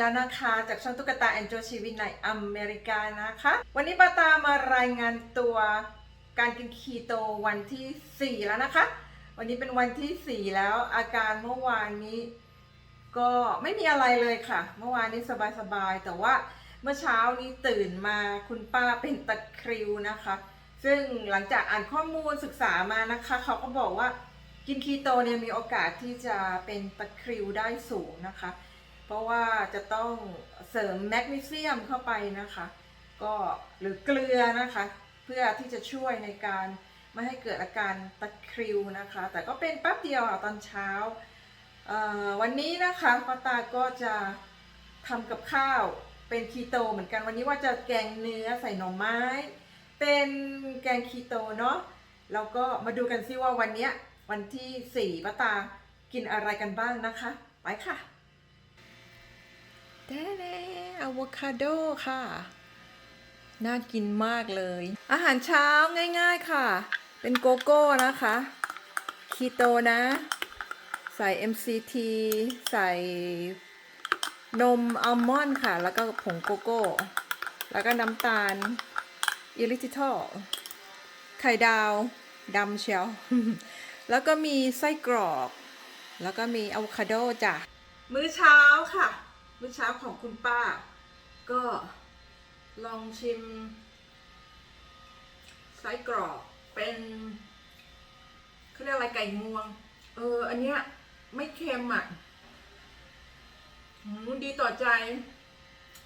แล้วนะคะ จากช่องตุ๊กตาแอนโจชีวิตในอเมริกานะคะ วันนี้ปาตามารายงานตัวการกินคีโตวันที่ 4 แล้วนะคะ วันนี้เป็นวันที่ 4 แล้วอาการเมื่อวานนี้ ก็ไม่มีอะไรเลยค่ะ เมื่อวานนี้สบายๆ แต่ว่าเมื่อเช้านี้ตื่นมาคุณป้าเป็นตะคริวนะคะ ซึ่งหลังจากอ่านข้อมูลศึกษามานะคะ เขาก็บอกว่ากินคีโตเนี่ยมีโอกาสที่จะเป็นตะคริวได้สูงนะคะ เพราะว่าจะต้องเสริมแมกนีเซียมเข้าไปนะคะ ก็หรือเกลือนะคะ เพื่อที่จะช่วยในการไม่ให้เกิดอาการตะคริวนะคะ แต่ก็เป็นแป๊บเดียวอะตอนเช้า วันนี้นะคะป้าตาก็จะทำกับข้าวเป็นคีโตเหมือนกันวันนี้ว่าจะแกงเนื้อใส่หน่อไม้ เป็นแกงคีโตเนาะแล้วก็มาดูกันซิว่าวันนี้วันที่สี่ป้าตากินอะไรกันบ้างนะคะ ไปค่ะ แด้แอะโวคาโดค่ะ น่ากินมากเลย อาหารเช้าง่ายๆค่ะ เป็นโกโก้นะคะ คีโตนะ ใส่ MCT ใส่นมอัลมอนด์ค่ะ แล้วก็ผงโกโก้ แล้วก็น้ำตาลอิลิทิทอลไข่ดาวดำเชียว แล้วก็มีไส้กรอก แล้วก็มีอะโวคาโดจ้ะ มื้อเช้าค่ะ มื้อเช้าของคุณป้า ก็ลองชิมไส้กรอกเป็นเขาเรียกอะไรไก่งวง เออ อันเนี้ยไม่เค็มอะอืมดีต่อใจ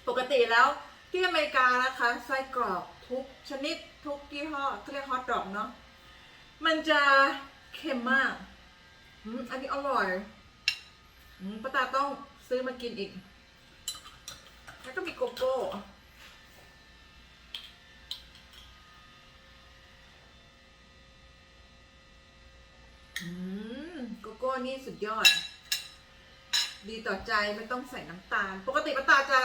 ปกติแล้วที่อเมริกานะคะไส้กรอกทุกชนิดทุกยี่ห้อเขาเรียกฮอทดอกเนาะมันจะเค็มมาก อันนี้อร่อยอป้าตาต้องซื้อมากินอีก แล้วก็มีโกโก้ อืม โกโก้นี่สุดยอด ดีต่อใจไม่ต้องใส่น้ำตาล ปกติป้าตาจะ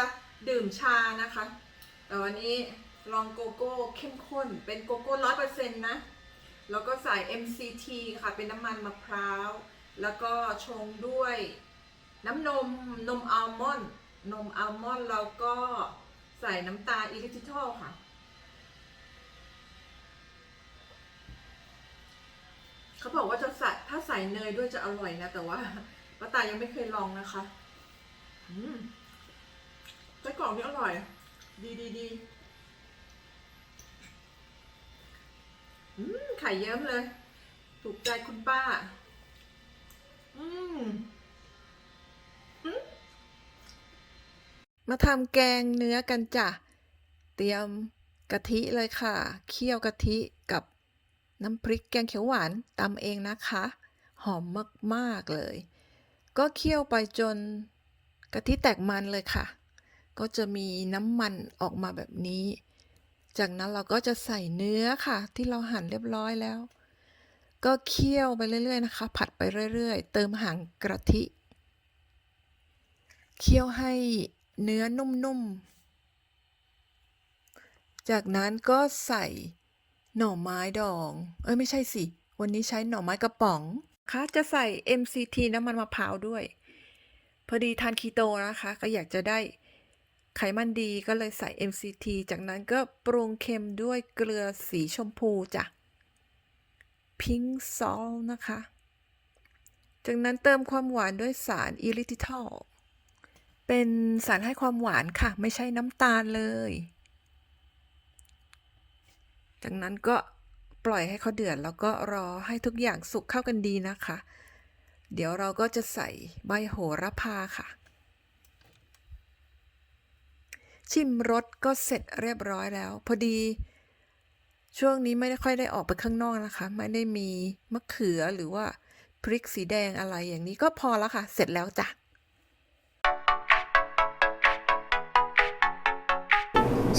ดื่มชานะคะ แต่วันนี้ลองโกโก้เข้มข้น เป็นโกโก้ร้อยเปอร์เซ็นต์นะ แล้วก็ใส่ MCT ค่ะ เป็นน้ำมันมะพร้าว แล้วก็ชงด้วยน้ำนมนมอัลมอนด์ นมอัลมอนด์แล้วก็ใส่น้ำตาลอิลิทิทอลค่ะ เขาบอกว่าจะใส่ถ้าใส่เนยด้วยจะอร่อยนะ แต่ว่าป้าตายังไม่เคยลองนะคะอืมไส้กรอกนี่อร่อย ดีดีดีอืมไข่เยิ้มเลย ถูกใจคุณป้า อืมอืม มาทำแกงเนื้อกันจ้ะ เตรียมกะทิเลยค่ะ เคี่ยวกะทิกับน้ำพริกแกงเขียวหวานตำเองนะคะ หอมมากๆเลย ก็เคี่ยวไปจนกะทิแตกมันเลยค่ะ ก็จะมีน้ำมันออกมาแบบนี้ จากนั้นเราก็จะใส่เนื้อค่ะ ที่เราหั่นเรียบร้อยแล้ว ก็เคี่ยวไปเรื่อยๆนะคะ ผัดไปเรื่อยๆ เติมหางกะทิ เคี่ยวให้ เนื้อนุ่มๆ จากนั้นก็ใส่หน่อไม้ดอง เอ้ยไม่ใช่สิ วันนี้ใช้หน่อไม้กระป๋องคะจะใส่ MCT น้ำมันมะพร้าวด้วย พอดีทานคีโตนะคะ ก็อยากจะได้ไขมันดีก็เลยใส่ MCT จากนั้นก็ปรุงเค็มด้วยเกลือสีชมพูจ้ะพิงซอลนะคะ จากนั้นเติมความหวานด้วยสารอิริทิทอล เป็นสารให้ความหวานค่ะ ไม่ใช่น้ำตาลเลย จากนั้นก็ปล่อยให้เขาเดือดแล้วก็รอให้ทุกอย่างสุกเข้ากันดีนะคะ เดี๋ยวเราก็จะใส่ใบโหระพาค่ะ ชิมรสก็เสร็จเรียบร้อยแล้ว พอดี ช่วงนี้ไม่ได้ค่อยได้ออกไปข้างนอกนะคะ ไม่ได้มีมะเขือหรือว่าพริกสีแดงอะไรอย่างนี้ก็พอแล้วค่ะ เสร็จแล้วจ้ะ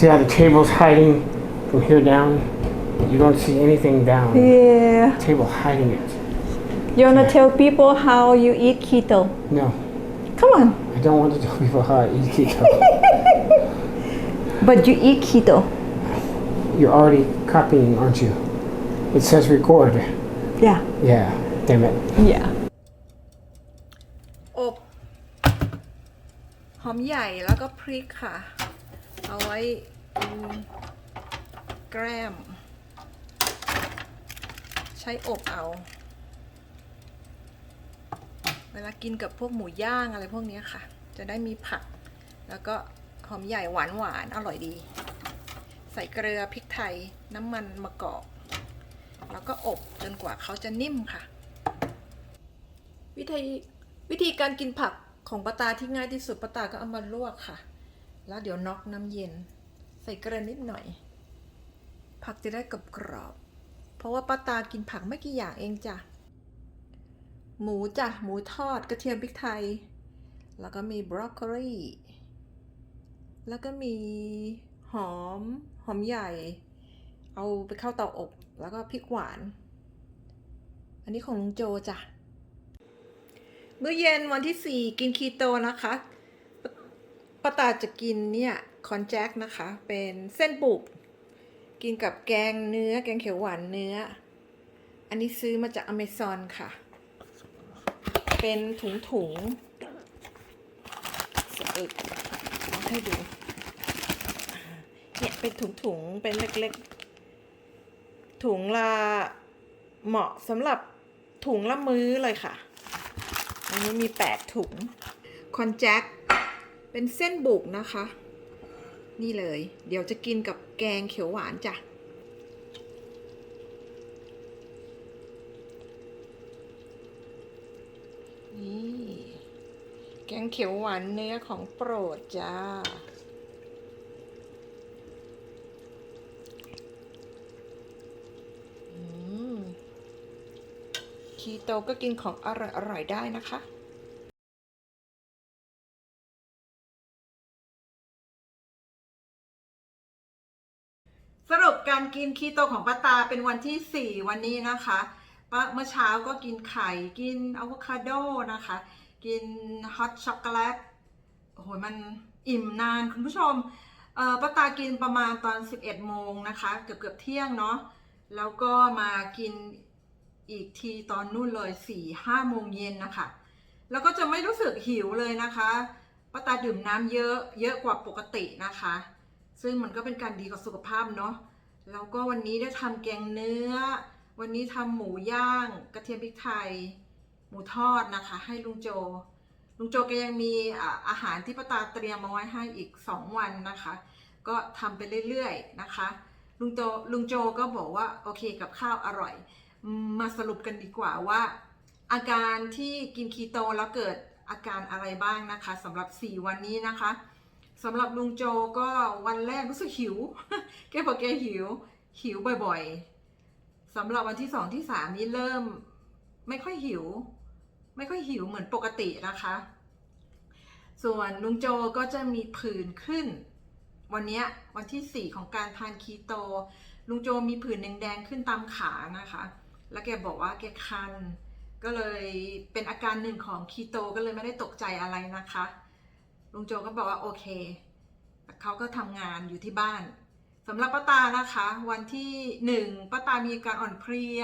See how the table's hiding from here down? You don't see anything down. Yeah. Table hiding it. You wanna tell people how you eat keto? No, Come on. I don't want to tell people how I eat keto. But you eat keto. You're already copying, aren't you? It says record. Yeah. Yeah, damn it. Yeah. อบ หอมใหญ่แล้วก็พริกค่ะ เอาไว้กินแกล้ม ใช้อบเอา เวลากินกับพวกหมูย่างอะไรพวกนี้ค่ะ จะได้มีผัก แล้วก็หอมใหญ่หวานหวานอร่อยดี ใส่เกลือพริกไทยน้ำมันมะกอก แล้วก็อบจนกว่าเขาจะนิ่มค่ะ วิธีวิธีการกินผักของปลาตาที่ง่ายที่สุดปลาตาก็เอามาลวกค่ะ แล้วเดี๋ยวน็อกน้ำเย็น ใส่เกลือนิดหน่อย ผักจะได้กรอบกรอบ เพราะว่าปาตากินผักไม่กี่อย่างเองจ้ะ หมูจ้ะ หมูทอดกระเทียมพริกไทย แล้วก็มีบรอกโคลีแล้วก็มีหอม หอมใหญ่ เอาไปเข้าเตาอบ แล้วก็พริกหวาน อันนี้ของลุงโจจ้ะ มื้อเย็นวันที่ 4 กินคีโตนะคะ ปาตาจะกินเนี่ยคอนแจ็คนะคะ เป็นเส้นบุกกินกับแกงเนื้อ แกงเขียวหวานเนื้อ อันนี้ซื้อมาจากอเมซอนค่ะ เป็นถุงถุงสะอึกเอาให้ดู เนี่ยเป็นถุงถุงๆเป็นเล็กๆ ถุงละเหมาะสำหรับถุงละมื้อเลยค่ะ อันนี้มี8ถุงคอนแจ็ค เป็นเส้นบุกนะคะ นี่เลย เดี๋ยวจะกินกับแกงเขียวหวานจ้ะนี่แกงเขียวหวานเนื้อของโปรดจ้าอืมคีโตก็กินของอร่อยอร่อยได้นะคะ สรุปการกินคีโตของป้าตาเป็นวันที่ 4 วันนี้นะคะเมื่อเช้าก็กินไข่กินอะโวคาโดนะคะ กินฮอตช็อกโกแลตโอ้โหมันอิ่มนานคุณผู้ชมป้าตากินประมาณตอน 11 โมงนะคะ เกือบเกือบเที่ยงเนาะแล้วก็มากินอีกทีตอนนู่นเลย 4 5 โมงเย็นนะคะ แล้วก็จะไม่รู้สึกหิวเลยนะคะป้าตาดื่มน้ำเยอะเยอะกว่าปกตินะคะ ซึ่งมันก็เป็นการดีกับสุขภาพเนาะแล้วก็วันนี้ได้ทำแกงเนื้อ วันนี้ทำหมูย่าง กระเทียมพริกไทย หมูทอดนะคะ ให้ลุงโจ ลุงโจแกยังมีอาหารที่ป้าตาเตรียมมาไว้ให้อีก 2 วันนะคะ ก็ทำไปเรื่อยๆนะคะ ลุงโจลุงโจก็บอกว่าโอเคกับข้าวอร่อยมมาสรุปกันดีกว่าว่า อาการที่กินคีโตแล้วเกิดอาการอะไรบ้างนะคะสำหรับ 4 วันนี้นะคะ สำหรับลุงโจก็วันแรกรู้สึกหิว แกบอกแกหิว หิวบ่อยๆสำหรับวันที่2ที่3นี้เริ่ม ไม่ค่อยหิว ไม่ค่อยหิวเหมือนปกตินะคะ ส่วนลุงโจก็จะมีผื่นขึ้น วันนี้วันที่4ของการทานคีโต ลุงโจมีผื่นแดงๆขึ้นตามขานะคะ แล้วแกบอกว่าแกคัน ก็เลยเป็นอาการหนึ่งของคีโตก็เลยไม่ได้ตกใจอะไรนะคะ ลุงโจก็บอกว่าโอเคเขาก็ทำงานอยู่ที่บ้านสำหรับป้าตานะคะ วันที่หนึ่งป้าตามีอาการอ่อนเพลีย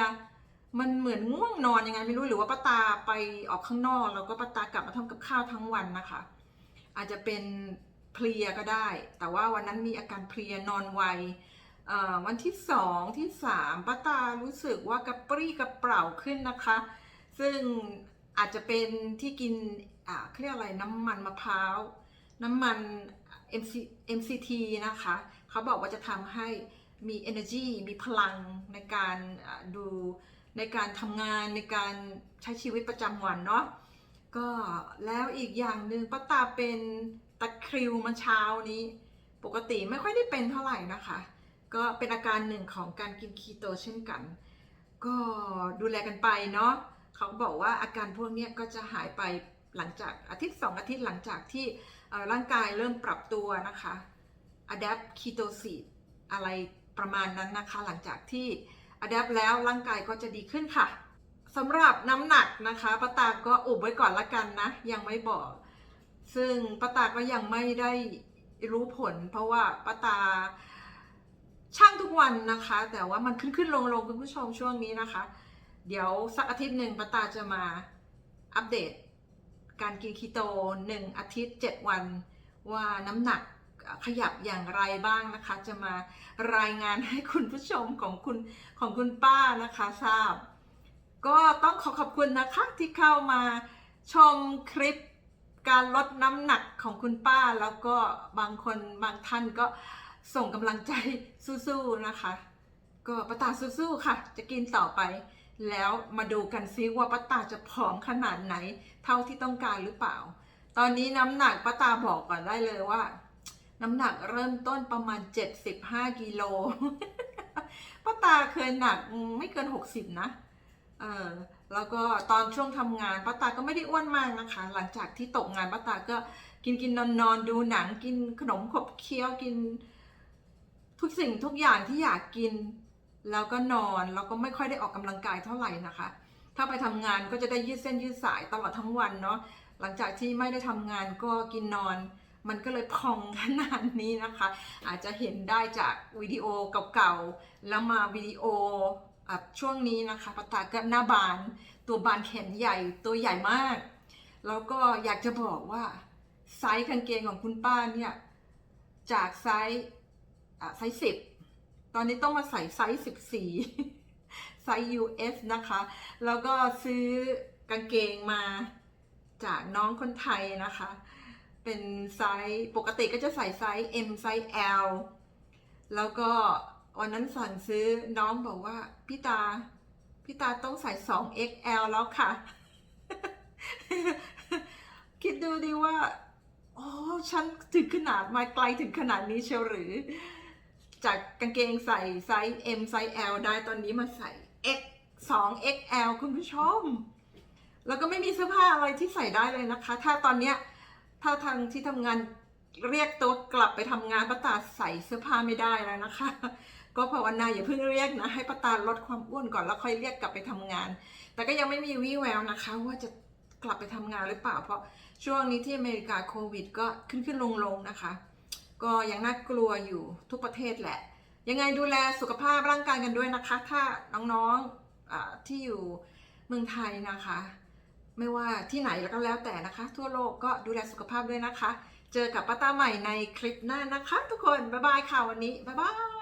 มันเหมือนง่วงนอนยังไงไม่รู้หรือว่าป้าตาไปออกข้างนอก แล้วก็ป้าตากลับมาทำกับข้าวทั้งวันนะคะ อาจจะเป็นเพลียก็ได้ แต่ว่าวันนั้นมีอาการเพลียนอนไววันที่สองที่สามป้าตารู้สึกว่ากระปรี้กระเปร่าขึ้นนะคะ ซึ่งอาจจะเป็นที่กิน อ่าเขาเรียกอะไรน้ำมันมะพร้าว น้ำมัน MC MCT นะคะเขาบอกว่าจะทำให้มี energy มีพลังในการดูในการทำงานในการใช้ชีวิตประจำวันเนาะก็แล้วอีกอย่างหนึ่งป้าตาเป็นตะคริวมาเช้านี้ ปกติไม่ค่อยได้เป็นเท่าไหร่นะคะ ก็เป็นอาการหนึ่งของการกินคีโตเช่นกัน ก็ดูแลกันไปเนาะเขาบอกว่าอาการพวกนี้ก็จะหายไป หลังจากอาทิตย์ 2 อาทิตย์หลังจากที่ร่างกายเริ่มปรับตัวนะคะ adapt ketosis อะไรประมาณนั้นนะคะ หลังจากที่ adapt แล้วร่างกายก็จะดีขึ้นค่ะสำหรับน้ำหนักนะคะป้าตาก็อุบไว้ก่อนละกันนะ ยังไม่บอก ซึ่งป้าตาก็ยังไม่ได้รู้ผล เพราะว่าป้าตาช่างทุกวันนะคะ แต่ว่ามันขึ้นขึ้นลงลงคุณผู้ชมช่วงนี้นะคะ เดี๋ยวสักอาทิตย์หนึ่งป้าตาจะมาอัปเดต การกินคีโต 1 อาทิตย์ 7 วันว่าน้ำหนักขยับอย่างไรบ้างนะคะ จะมารายงานให้คุณผู้ชมของคุณของคุณป้านะคะทราบ ก็ต้องขอขอบคุณนะคะที่เข้ามาชมคลิปการลดน้ำหนักของคุณป้า แล้วก็บางคนบางท่านก็ส่งกำลังใจสู้ๆนะคะ ก็ป้าตาสู้ๆค่ะ จะกินต่อไป แล้วมาดูกันซิว่าป้าตาจะผอมขนาดไหน เท่าที่ต้องการหรือเปล่า ตอนนี้น้ำหนักป้าตาบอกก่อนได้เลยว่า น้ำหนักเริ่มต้นประมาณ 75กิโลป้าตาเคยหนักไม่เกิน 60 นะ เออแล้วก็ตอนช่วงทำงานป้าตาก็ไม่ได้อ้วนมากนะคะ หลังจากที่ตกงานป้าตาก็กินกินนอนนอนดูหนังกินขนมขบเคี้ยวกิน ทุกสิ่งทุกอย่างที่อยากกิน แล้วก็นอนแล้วก็ไม่ค่อยได้ออกกำลังกายเท่าไหร่นะคะ ถ้าไปทำงานก็จะได้ยืดเส้นยืดสายตลอดทั้งวันเนาะหลังจากที่ไม่ได้ทำงานก็กินนอน มันก็เลยพองขนาดนี้นะคะ อาจจะเห็นได้จากวิดีโอเก่าๆแล้วมาวิดีโออช่วงนี้นะคะปตาก็หน้าบานตัวบานแขนใหญ่ตัวใหญ่มาก แล้วก็อยากจะบอกว่าไซส์กางเกงของคุณป้าเนี่ยจากไซส์ไซส์สิบ ตอนนี้ต้องมาใส่ไซส์สิบสี่ไซส์ US นะคะ แล้วก็ซื้อกางเกงมาจากน้องคนไทยนะคะ เป็นไซส์ปกติก็จะใส่ไซส์ M ไซส์ L แล้วก็วันนั้นสั่งซื้อน้องบอกว่าพี่ตาพี่ตาต้องใส่ 2XL แล้วค่ะ คิดดูดิว่า โอ้ ฉันถึงขนาดมาไกลถึงขนาดนี้เชียวหรือ จากกางเกงใส่ไซส์ M ไซส์ L ได้ตอนนี้มาใส่ X 2 XL คุณผู้ชม แล้วก็ไม่มีเสื้อผ้าอะไรที่ใส่ได้เลยนะคะ ถ้าตอนเนี้ยถ้าทางที่ทำงานเรียกตัวกลับไปทำงานป้าตาใส่เสื้อผ้าไม่ได้แล้วนะคะ ก็ภาวนาอย่าเพิ่งเรียกนะให้ป้าตาลดความอ้วนก่อนแล้วค่อยเรียกกลับไปทำงาน แต่ก็ยังไม่มีวี่แววนะคะ ว่าจะกลับไปทำงานหรือเปล่า เพราะช่วงนี้ที่อเมริกาโควิด ก็ขึ้นขึ้นลงลงๆนะคะ ก็ยังน่ากลัวอยู่ทุกประเทศแหละ ยังไงดูแลสุขภาพร่างกายกันด้วยนะคะ ถ้าน้องๆที่อยู่เมืองไทยนะคะ ไม่ว่าที่ไหนแล้วก็แล้วแต่นะคะ ทั่วโลกก็ดูแลสุขภาพด้วยนะคะ เจอกับป้าตาใหม่ในคลิปหน้านะคะ ทุกคน บ๊ายบายค่ะวันนี้ บ๊ายบาย